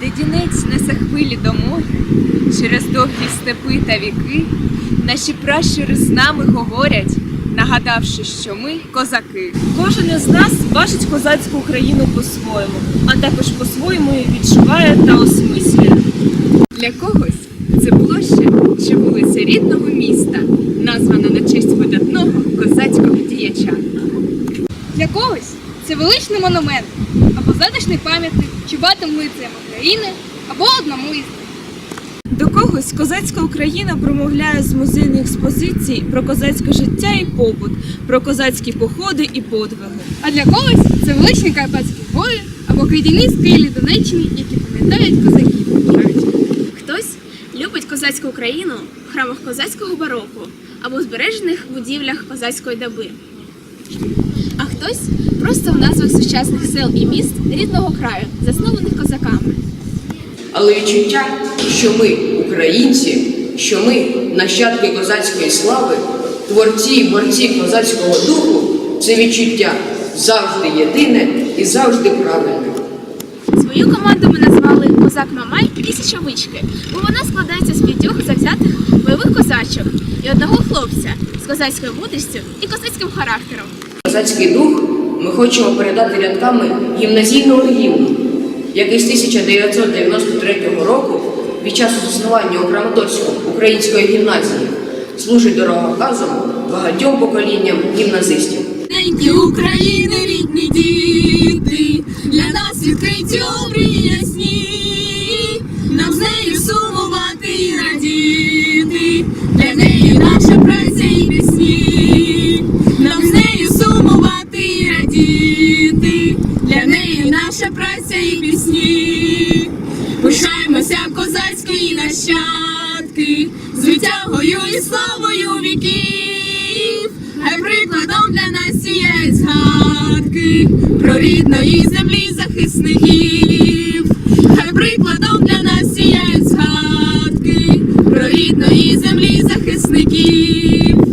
де дінець несе хвилі до моря, через довгі степи та віки, наші пращури з нами говорять, нагадавши, що ми козаки. Кожен із нас бачить козацьку Україну по-своєму, а також по-своєму її відчуває та осмислює. Для когось це площа чи вулиця рідного міста, названа на честь видатного козацького діяча. Для когось це величний монумент, або затишний пам'ятник чубатим лицеям України, або одному із них. До когось козацька Україна промовляє з музейних експозицій про козацьке життя і побут, про козацькі походи і подвиги. А для когось це величні карпатські гори або крейдяні скелі Донеччини, які пам'ятають козаків. Хтось любить козацьку Україну в храмах козацького бароко або в збережених будівлях козацької доби. Хтось просто в назвах сучасних сел і міст рідного краю, заснованих козаками. Але відчуття, що ми українці, що ми нащадки козацької слави, творці і борці козацького духу, це відчуття завжди єдине і завжди правильне. Свою команду ми назвали Козак Мамай і Січовички, бо вона складається з п'ятьох завзятих бойових козачок і одного хлопця з козацькою мудрістю і козацьким характером. Козацький дух ми хочемо передати рядками гімназійного гімну, який з 1993 року під час заснування у Краматорську української гімназії служить дороговказом багатьом поколінням гімназистів. України, рідні діти, для нас відкриті обрії наша праця і пісні, пишаємося козацькі нащадки, з і славою віків. Хай прикладом для нас сіяють згадки про рідної землі захисників. Хай прикладом для нас сіяють згадки про рідної землі захисників.